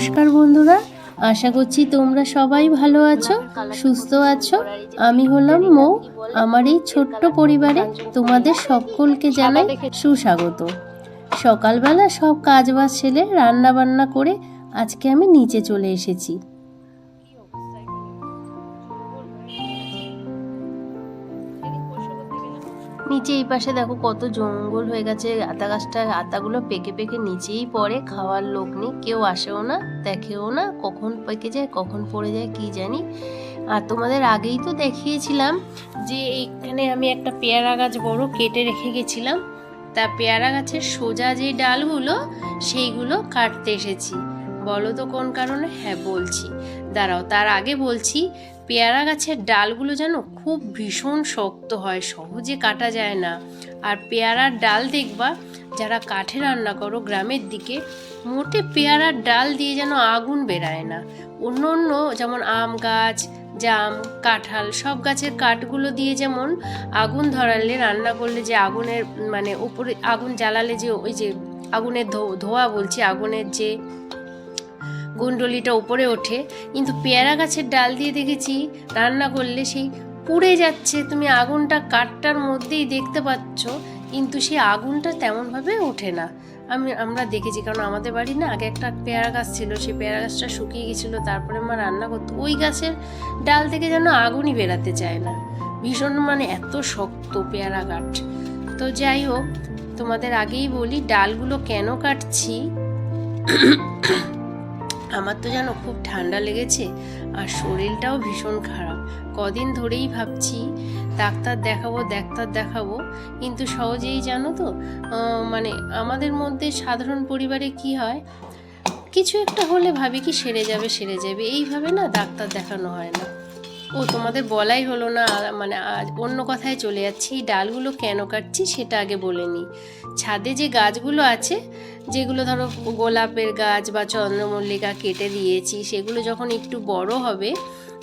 নমস্কার বন্ধুরা, আশা করছি তোমরা সবাই ভালো আছো, সুস্থ আছো। আমি হলাম মৌ, আমার এই ছোট্ট পরিবারে তোমাদের সকলকে জানাই সুস্বাগত। সকালবেলা সব কাজ বাজ সেরে রান্না বান্না করে আজকে আমি নিচে চলে এসেছি। নিচে এই পাশে দেখো কত জঙ্গল হয়ে গেছে। আতা গাছটা আতাগুলো পেকে পেকে নিচেই পড়ে। খাওয়ার লোক নেই, কেউ আসেও না, দেখেও না, কখন পেকে যায়, কখন পড়ে যায়, কি জানি। আর তোমাদের আগেই তো দেখিয়েছিলাম যে এইখানে আমি একটা পেয়ারা গাছ বড় কেটে রেখে গেছিলাম। তা পেয়ারা গাছের সোজা যে ডালগুলো, সেইগুলো কাটতে এসেছি। বলো তো কোন কারণে? হ্যাঁ বলছি। দাঁড়াও, তার আগে বলছি পেয়ারা গাছের ডালগুলো যেন খুব ভীষণ শক্ত হয়, সহজে কাটা যায় না। আর পেয়ারার ডাল দেখবা, যারা কাঠে রান্না করো গ্রামের দিকে, মোটে পেয়ারার ডাল দিয়ে যেন আগুন বেরায় না। অন্য অন্য যেমন আম গাছ, জাম, কাঁঠাল, সব গাছের কাঠগুলো দিয়ে যেমন আগুন ধরালে, রান্না করলে যে আগুনের মানে উপরে আগুন জ্বালালে যে ওই যে আগুনের ধোঁয়া বলছি, আগুনের যে কুণ্ডলিটা উপরে ওঠে, কিন্তু পেয়ারা গাছের ডাল দিয়ে দেখেছি, রান্না করলে সেই পুড়ে যাচ্ছে। তুমি আগুনটা কাঠটার মধ্যেই দেখতে পাচ্ছ, কিন্তু সেই আগুনটা তেমনভাবে ওঠে না। আমি, আমরা দেখেছি, কারণ আমাদের বাড়ি না আগে একটা পেয়ারা গাছ ছিল, সেই পেয়ারা গাছটা শুকিয়ে গেছিল, তারপরে মা রান্না করতো। ওই গাছের ডাল থেকে যেন আগুনই বেরাতে চায় না। ভীষণ মানে এত শক্ত পেয়ারা গাছ তো যাই হোক, তোমাদের আগেই বলি, ডালগুলো কেন কাটছি? আমার তো যেন খুব ঠান্ডা লেগেছে আর শরীরটাও ভীষণ খারাপ। কদিন ধরেই ভাবছি ডাক্তার দেখাবো ডাক্তার দেখাবো, কিন্তু সহজেই জানো তো মানে আমাদের মধ্যে সাধারণ পরিবারে কি হয়, কিছু একটা হলে ভাবি কি সেরে যাবে সেরে যাবে। এইভাবে না ডাক্তার দেখানো হয় না। ও, তোমাদের বলাই হলো না মানে আজ অন্য কথায় চলে যাচ্ছি। এই ডালগুলো কেন কাটছি সেটা আগে বলে নিই ছাদে যে গাছগুলো আছে, যেগুলো ধরো গোলাপের গাছ বা চন্দ্রমল্লিকা কেটে দিয়েছি, সেগুলো যখন একটু বড় হবে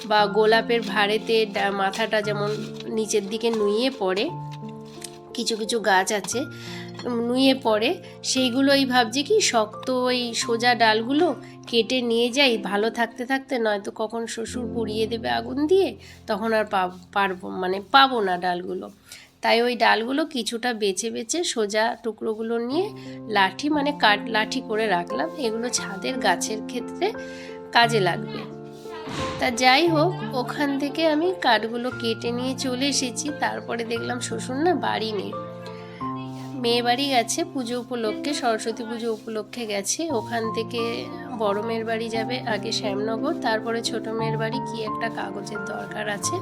বা গোলাপের ভাড়েতে মাথাটা যেমন নিচের দিকে নুয়ে পড়ে, কিছু কিছু গাছ আছে নুয়ে পড়ে, সেইগুলোই ভাবছি কি শক্ত ওই সোজা ডালগুলো কেটে নিয়ে যাই, ভালো থাকতে থাকতে, নয়তো কখন শ্বশুর পুড়িয়ে দেবে আগুন দিয়ে, তখন আর পারব মানে পাবো না ডালগুলো। তাই ওই ডালগুলো কিছুটা বেছে বেছে সোজা টুকরোগুলো নিয়ে লাঠি মানে কাঠ লাঠি করে রাখলাম, এগুলো ছাদের গাছের ক্ষেত্রে কাজে লাগবে। তা যাই হোক, ওখান থেকে আমি কাঠগুলো কেটে নিয়ে চলে এসেছি, তারপরে দেখলাম শ্বশুর না বাড়ি নেই। মেয়ে বাড়ি গেছে, পুজো উপলক্ষে, সরস্বতী পুজো উপলক্ষে গেছে। ওখান থেকে বড় মেয়ের বাড়ি যাবে আগে শ্যামনগর, তারপরে ছোট মেয়ের বাড়ি কি একটা কাগজের দরকার আছে।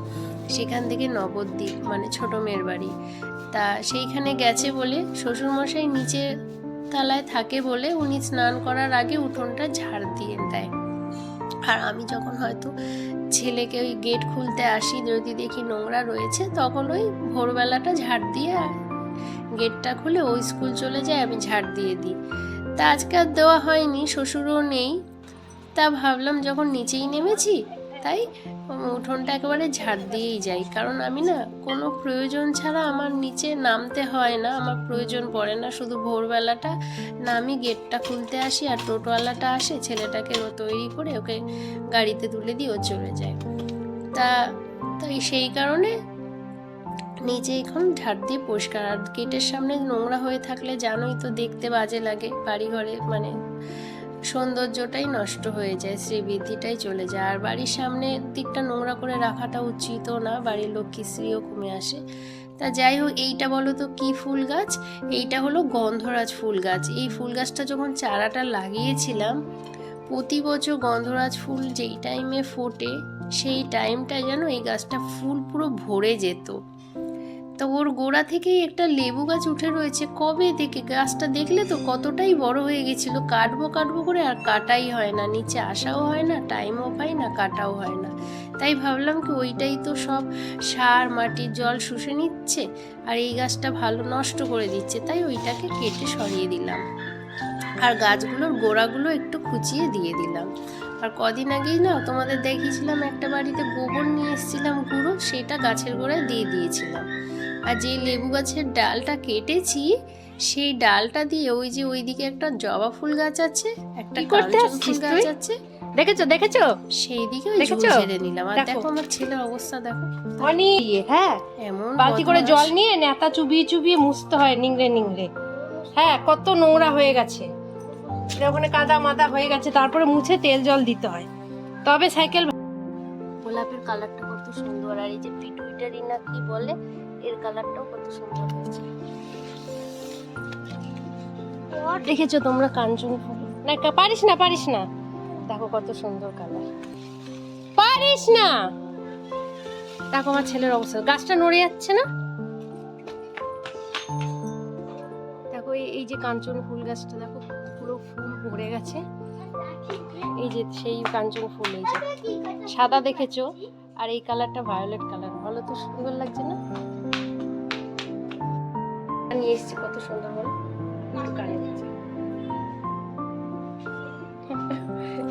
সেখান থেকে নবদ্বীপ মানে ছোট মেয়ের বাড়ি। তা সেইখানে গেছে বলে শ্বশুরমশাই নিচে তালায় থাকে বলে উনি স্নান করার আগে উঠোনটা ঝাড় দিয়ে দেয়। আর আমি যখন হয়তো ছেলেকে ওই গেট খুলতে আসি, যদি দেখি নোংরা রয়েছে, তখন ওই ভোরবেলাটা ঝাড় দিয়ে গেটটা খুলে ওই স্কুল চলে যায়, আমি ঝাড় দিয়ে দিই। তা আজকে আর দেওয়া হয়নি, শ্বশুরও নেই। তা ভাবলাম যখন নিচেই নেমেছি, তাই উঠোনটা একেবারে ঝাড় দিয়েই যাই। কারণ আমি না, কোনো প্রয়োজন ছাড়া আমার নিচে নামতে হয় না, আমার প্রয়োজন পড়ে না। শুধু ভোরবেলাটা নামি গেটটা খুলতে আসি আর টোটোওয়ালাটা আসে, ছেলেটাকে ও তৈরি করে ওকে গাড়িতে তুলে দিয়ে ও চলে যায়। তা, তাই সেই কারণে নিচে এখন ঝাড় দিয়ে পরিষ্কার। আর গেটের সামনে নোংরা হয়ে থাকলে জানোই তো দেখতে বাজে লাগে। বাড়িঘরে মানে সৌন্দর্যটাই নষ্ট হয়ে যায়, শ্রীবৃদ্ধিটাই চলে যায়। আর বাড়ির সামনের দিকটা নোংরা করে রাখাটা উচিত না, বাড়ির লক্ষ্মীশ্রীও কমে আসে। তা যাই হোক, এইটা বলো তো কি ফুল গাছ? এইটা হলো গন্ধরাজ ফুল গাছ। এই ফুল গাছটা যখন চারাটা লাগিয়েছিলাম, প্রতি বছর গন্ধরাজ ফুল যেই টাইমে ফোটে, সেই টাইমটা যেন এই গাছটা ফুল পুরো ভরে যেত। তো ওর গোড়া থেকেই একটা লেবু গাছ উঠে রয়েছে। কবে থেকে গাছটা দেখলে তো কতটাই বড় হয়ে গেছিল। কাটবো কাটবো করে আর কাটাই হয় না। নিচে আসাও হয় না, টাইমও পাই না, কাটাও হয় না। তাই ভাবলাম কি ওইটাই তো সব সার, মাটির জল শুষে নিচ্ছে আর এই গাছটা ভালো নষ্ট করে দিচ্ছে। তাই ওইটাকে কেটে সরিয়ে দিলাম। আর গাছগুলোর গোড়াগুলো একটু খুঁচিয়ে দিয়ে দিলাম। আর কদিন আগেই না তোমাদের দেখিয়েছিলাম, একটা বাড়িতে গোবর নিয়ে এসেছিলাম গুঁড়ো, সেটা গাছের গোড়ায় দিয়ে দিয়েছিলাম। আর যে লেবু গাছের ডালটা কেটেছি সেই ডালটা দিয়ে ওই যে ওইদিকে একটা জবা ফুল গাছ আছে একটা করতে ফুল গাছ আছে। দেখেছ দেখেছ? সেই দিকে ওই ছেড়ে নিলাম। আর দেখো। আমার ছেলের অবস্থা দেখো। অনেক ইয়ে, হ্যাঁ? এমন বালতি করে জল নিয়ে নেতা চুবিয়ে চুবিয়ে মুছতে হয় নিংড়ে নিংড়ে। হ্যাঁ কত নোংরা হয়ে গেছে। ওখানে কাদা মাদা হয়ে গেছে তারপরে মুছে তেল জল দিতে হয়। তবে সাইকেল গোলাপের কালারটা কত সুন্দর আর এই যে পিটুইটারি না কি বলে এর কালারটাও কত সুন্দর হয়েছে। দেখেছ তোমরা কাঞ্চন ফুল? না পারিস না পারিস না। দেখো কত সুন্দর কালার। পারিস না! দেখো আমার ছেলের অবস্থা। গাছটা নড়ে যাচ্ছে না? দেখো এই- যে কাঞ্চন ফুল গাছটা, দেখো পুরো ফুল ভরে গেছে। এই যে সেই কাঞ্চন ফুল, এই যে। সাদা দেখেছ? আর এই কালারটা ভায়োলেট কালার। ভালো তো সুন্দর লাগছে না? নিয়ে এসছি, কত সুন্দর বলো।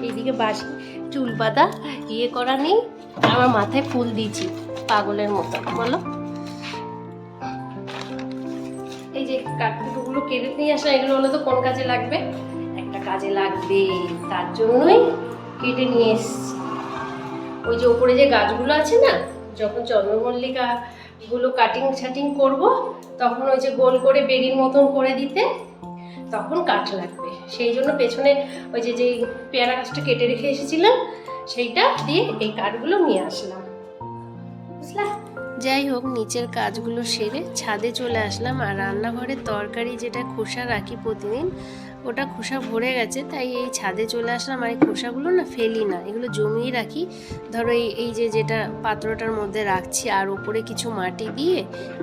এইদিকে বাসি চুল বাঁধা ইয়ে করা নেই, আমার মাথায় ফুল দিয়েছি, পাগলের মতো, বলো। এই যে কাঠকুটোগুলো কেটে নিয়ে আসা, এগুলো হলে তো কোন কাজে লাগবে? একটা কাজে লাগবে, তার জন্যই কেটে নিয়ে এসছি। ওই যে ওপরে যে গাছগুলো আছে না, যখন চন্দ্রমল্লিকা গুলো কাটিং ছাটিং করব, তখন ওই যে গোল করে বেরির মতন করে দিতে, তখন কাঠ লাগবে। সেই জন্য পেছনে ওই যে যে পেয়ারা গাছটা কেটে রেখে এসেছিলাম, সেইটা দিয়ে এই কাঠগুলো নিয়ে আসলাম। বুঝলা? যাই হোক, নিচের কাজগুলো সেরে ছাদে চলে আসলাম, আর রান্নাঘরের তরকারি যেটা খোসা রাখি প্রতিদিন ওটা খোসা ভরে গেছে, তাই এই ছাদে চলে আসলাম। আর এই খোসাগুলো না ফেলি না, এগুলো জমিয়ে রাখি। ধরো এই এই যে যেটা পাত্রটার মধ্যে রাখছি, আর ওপরে কিছু মাটি দিয়ে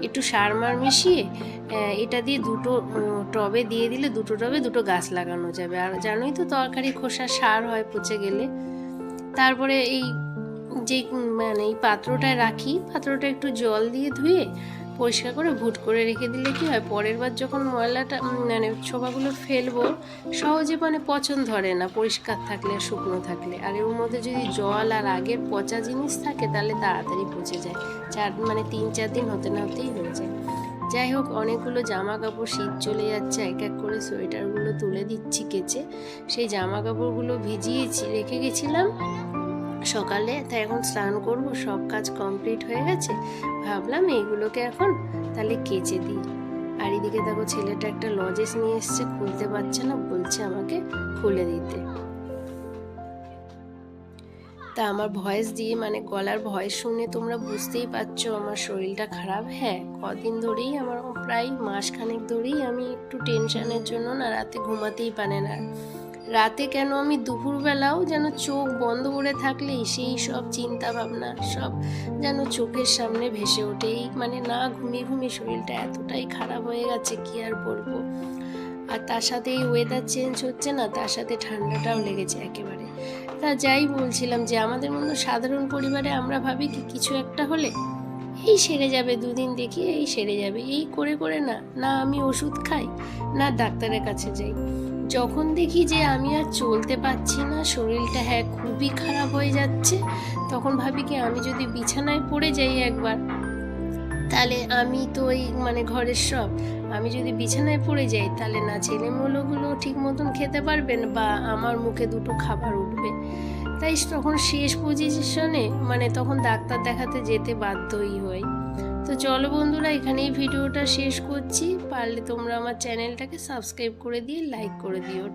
একটু সার মার মিশিয়ে এটা দিয়ে দুটো টবে দিয়ে দিলে দুটো টবে দুটো গাছ লাগানো যাবে। আর জানোই তো তরকারি খোসা সার হয় পচে গেলে। তারপরে এই যে মানে এই পাত্রটায় রাখি, পাত্রটা একটু জল দিয়ে ধুয়ে পরিষ্কার করে ভুট করে রেখে দিলে কি হয়? পরের বার যখন ময়লাটা মানে ছোপাগুলো ফেলব, সহজে মানে পচন ধরে না, পরিষ্কার থাকলে শুকনো থাকলে। আর এর মধ্যে যদি জল আর আগের পচা জিনিস থাকে, তাহলে তাড়াতাড়ি পচে যায়। চার মানে তিন, চার দিন হতে না হতেই হয়ে যায়। যাই হোক, অনেকগুলো জামা কাপড় শীত চলে যাচ্ছে, এক এক করে সোয়েটারগুলো তুলে দিচ্ছি, কেচে। সেই জামা কাপড়গুলো ভিজিয়েছি, রেখে গেছিলাম। সকালে তাই এখন স্নান করব, সব কাজ কমপ্লিট হয়ে গেছে। ভাবলাম এইগুলোকে এখন তাহলে কেচে দিই। আর এদিকে দেখো ছেলেটা একটা লজেস নিয়ে এসছে, খুলতে পারছে না, বলছে আমাকে খুলে দিতে। তা আমার ভয়েস দিয়ে মানে গলার ভয়েস শুনে তোমরা বুঝতেই পারছ আমার শরীরটা খারাপ। হ্যাঁ কদিন ধরেই আমার প্রায় মাসখানেক ধরেই আমি একটু টেনশনের জন্য না রাতে ঘুমাতেই পারে না। রাতে কেন আমি দুপুরবেলাও যেন চোখ বন্ধ করে থাকলেই সেই সব চিন্তা ভাবনা সব যেন চোখের সামনে ভেসে ওঠে এই মানে না, ঘুমিয়ে ঘুমিয়ে শরীরটা এতটাই খারাপ হয়ে গেছে, কি আর বলব? আর তার সাথে এই ওয়েদার চেঞ্জ হচ্ছে না, তার সাথে ঠান্ডাটাও লেগেছে একেবারে। তা যাই বলছিলাম যে, আমাদের মতো সাধারণ পরিবারে আমরা ভাবি কি কিছু একটা হলে এই সেরে যাবে, দুদিন দেখি এই সেরে যাবে, এই করে করে না না আমি ওষুধ খাই, না ডাক্তারের কাছে যাই। যখন দেখি যে আমি আর চলতে পারছি না, শরীরটা হ্যাঁ খুবই খারাপ হয়ে যাচ্ছে, তখন ভাবি কি আমি যদি বিছানায় পড়ে যাই একবার, তাহলে আমি তো ওই মানে ঘরের সব, আমি যদি বিছানায় পড়ে যাই, তাহলে না ছেলে মেয়েগুলো ঠিক মতন খেতে পারবেন বা আমার মুখে দুটো খাবার উঠবে। তাই তখন শেষ পজিশনে মানে তখন ডাক্তার দেখাতে যেতে বাধ্যই হই। তো চলো বন্ধুরা, এখানেই ভিডিওটা শেষ করছি। পারলে তোমরা আমার চ্যানেলটাকে সাবস্ক্রাইব করে দিয়ে লাইক করে দিও।